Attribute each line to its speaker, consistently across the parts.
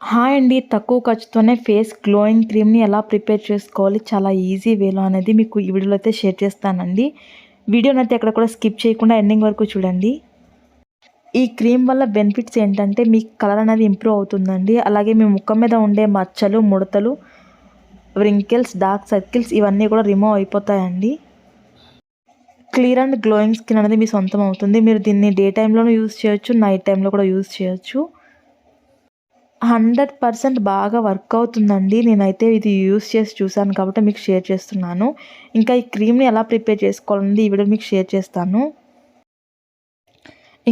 Speaker 1: Hi అండి. తక్కువ ఖర్చుతోనే face glowing క్రీమ్ని ఎలా ప్రిపేర్ చేసుకోవాలి? చాలా ఈజీ వేలో అనేది మీకు ఈ వీడియోలో అయితే షేర్ చేస్తానండి. వీడియోని అయితే ఎక్కడ కూడా స్కిప్ చేయకుండా ఎండింగ్ వరకు చూడండి. ఈ క్రీమ్ వల్ల బెనిఫిట్స్ ఏంటంటే మీ కలర్ అనేది ఇంప్రూవ్ అవుతుందండి. అలాగే మీ ముఖం మీద ఉండే మచ్చలు ముడతలు వ్రింకిల్స్ డార్క్ సర్కిల్స్ ఇవన్నీ కూడా రిమూవ్ అయిపోతాయండి. క్లియర్ అండ్ గ్లోయింగ్ స్కిన్ అనేది మీ సొంతం అవుతుంది. మీరు దీన్ని డే టైంలోనూ యూజ్ చేయొచ్చు నైట్ టైంలో కూడా యూజ్ చేయొచ్చు. హండ్రెడ్ పర్సెంట్ బాగా వర్క్ అవుతుందండి. నేనైతే ఇది యూస్ చేసి చూసాను కాబట్టి మీకు షేర్ చేస్తున్నాను. ఇంకా ఈ క్రీమ్ని ఎలా ప్రిపేర్ చేసుకోవాలండి ఈ వీడియో మీకు షేర్ చేస్తాను.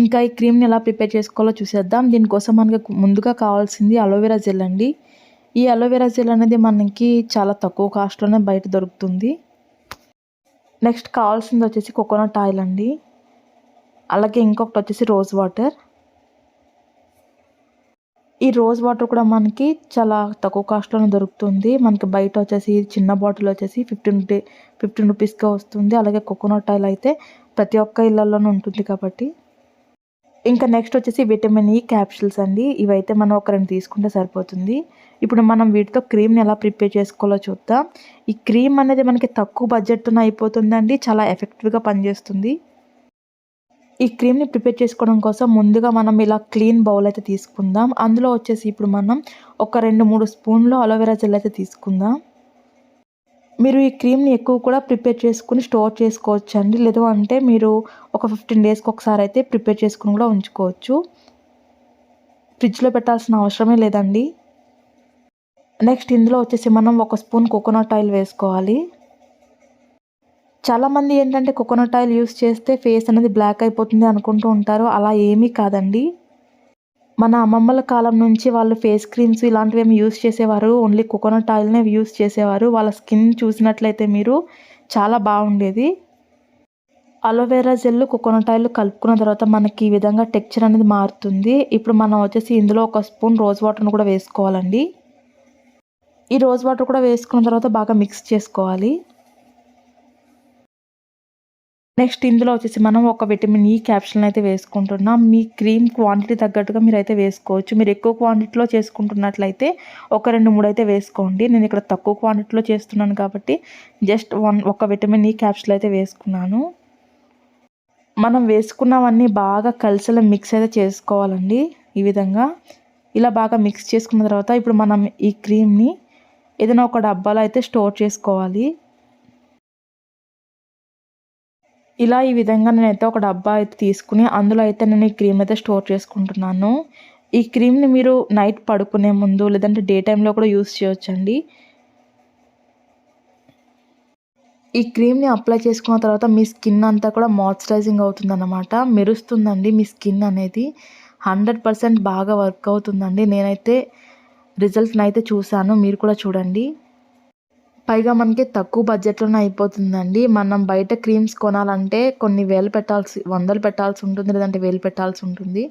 Speaker 1: ఇంకా ఈ క్రీమ్ని ఎలా ప్రిపేర్ చేసుకోవాలో చూసేద్దాం. దీనికోసం మనకి ముందుగా కావాల్సింది అలోవెరా జెల్ అండి. ఈ అలోవెరా జెల్ అనేది మనకి చాలా తక్కువ కాస్ట్లోనే బయట దొరుకుతుంది. నెక్స్ట్ కావాల్సింది వచ్చేసి కోకోనట్ ఆయిల్ అండి. అలాగే ఇంకొకటి వచ్చేసి రోజ్ వాటర్. ఈ రోజ్ వాటర్ కూడా మనకి చాలా తక్కువ కాస్ట్లోనే దొరుకుతుంది. మనకి బయట వచ్చేసి చిన్న బాటిల్ వచ్చేసి ఫిఫ్టీన్ ఫిఫ్టీన్ రూపీస్కే వస్తుంది. అలాగే కోకోనట్ ఆయిల్ అయితే ప్రతి ఒక్క ఇళ్ళలోనూ ఉంటుంది కాబట్టి. ఇంకా నెక్స్ట్ వచ్చేసి విటమిన్ ఈ క్యాప్సిల్స్ అండి. ఇవైతే మనం ఒక రెండు తీసుకుంటే సరిపోతుంది. ఇప్పుడు మనం వీటితో క్రీమ్ని ఎలా ప్రిపేర్ చేసుకోవాలో చూద్దాం. ఈ క్రీమ్ అనేది మనకి తక్కువ బడ్జెట్తో అయిపోతుందండి. చాలా ఎఫెక్టివ్గా పనిచేస్తుంది. ఈ క్రీమ్ని ప్రిపేర్ చేసుకోవడం కోసం ముందుగా మనం ఇలా క్లీన్ బౌల్ అయితే తీసుకుందాం. అందులో వచ్చేసి ఇప్పుడు మనం ఒక రెండు మూడు స్పూన్లు అలోవెరా జెల్ అయితే తీసుకుందాం. మీరు ఈ క్రీమ్ని ఎక్కువ కూడా ప్రిపేర్ చేసుకుని స్టోర్ చేసుకోవచ్చు అండి లేదు అంటే మీరు ఒక ఫిఫ్టీన్ డేస్కి ఒకసారి అయితే ప్రిపేర్ చేసుకుని కూడా ఉంచుకోవచ్చు. ఫ్రిడ్జ్లో పెట్టాల్సిన అవసరమే లేదండి. నెక్స్ట్ ఇందులో వచ్చేసి మనం ఒక స్పూన్ కోకోనట్ ఆయిల్ వేసుకోవాలి. చాలామంది ఏంటంటే కోకోనట్ ఆయిల్ యూస్ చేస్తే ఫేస్ అనేది బ్లాక్ అయిపోతుంది అనుకుంటూ ఉంటారు. అలా ఏమీ కాదండి. మన అమ్మమ్మల కాలం నుంచి వాళ్ళు ఫేస్ క్రీమ్స్ ఇలాంటివి ఏమి యూస్ చేసేవారు. ఓన్లీ కోకోనట్ ఆయిల్నే యూస్ చేసేవారు. వాళ్ళ స్కిన్ చూసినట్లయితే మీరు చాలా బాగుండేది. అలోవెరా జెల్ కోకోనట్ ఆయిల్ కలుపుకున్న తర్వాత మనకి ఈ విధంగా టెక్చర్ అనేది మారుతుంది. ఇప్పుడు మనం వచ్చేసి ఇందులో ఒక స్పూన్ రోజ్ వాటర్ను కూడా వేసుకోవాలండి. ఈ రోజ్ వాటర్ కూడా వేసుకున్న తర్వాత బాగా మిక్స్ చేసుకోవాలి. నెక్స్ట్ ఇందులో వచ్చేసి మనం ఒక విటమిన్ ఈ క్యాప్షుల్ని అయితే వేసుకుంటున్నాం. మీ క్రీమ్ క్వాంటిటీ తగ్గట్టుగా మీరు అయితే వేసుకోవచ్చు. మీరు ఎక్కువ క్వాంటిటీలో చేసుకుంటున్నట్లయితే ఒక రెండు మూడు అయితే వేసుకోండి. నేను ఇక్కడ తక్కువ క్వాంటిటీలో చేస్తున్నాను కాబట్టి జస్ట్ వన్ ఒక విటమిన్ ఈ క్యాప్షుల్ అయితే వేసుకున్నాను. మనం వేసుకున్నవన్నీ బాగా కలిసేలా మిక్స్ అయితే చేసుకోవాలండి ఈ విధంగా. ఇలా బాగా మిక్స్ చేసుకున్న తర్వాత ఇప్పుడు మనం ఈ క్రీమ్ని ఏదైనా ఒక డబ్బాలో అయితే స్టోర్ చేసుకోవాలి. ఇలా ఈ విధంగా నేనైతే ఒక డబ్బా అయితే తీసుకుని అందులో అయితే నేను ఈ క్రీమ్ అయితే స్టోర్ చేసుకుంటున్నాను. ఈ క్రీమ్ని మీరు నైట్ పడుకునే ముందు లేదంటే డే టైంలో కూడా యూస్ చేయొచ్చండి. ఈ క్రీమ్ని అప్లై చేసుకున్న తర్వాత మీ స్కిన్ అంతా కూడా మాయిశ్చరైజింగ్ అవుతుందన్నమాట. మెరుస్తుందండి మీ స్కిన్ అనేది. హండ్రెడ్ పర్సెంట్ బాగా వర్క్ అవుతుందండి. నేనైతే రిజల్ట్ని అయితే చూశాను. మీరు కూడా చూడండి. పైగా మనకి తక్కువ బడ్జెట్లోనే అయిపోతుందండి. మనం బయట క్రీమ్స్ కొనాలంటే కొన్ని వేలు పెట్టాల్సి వందలు పెట్టాల్సి ఉంటుంది లేదంటే వేలు పెట్టాల్సి ఉంటుంది.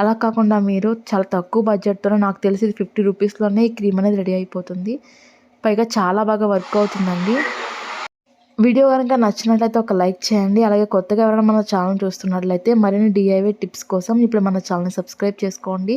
Speaker 1: అలా కాకుండా మీరు చాలా తక్కువ బడ్జెట్తోనే నాకు తెలిసి ఫిఫ్టీ రూపీస్లోనే ఈ క్రీమ్ అనేది రెడీ అయిపోతుంది. పైగా చాలా బాగా వర్క్ అవుతుందండి. వీడియో కనుక నచ్చినట్లయితే ఒక లైక్ చేయండి. అలాగే కొత్తగా ఎవరైనా మన ఛానల్ చూస్తున్నట్లయితే మరిన్ని డిఐవై టిప్స్ కోసం ఇప్పుడు మన ఛానల్ని సబ్స్క్రైబ్ చేసుకోండి.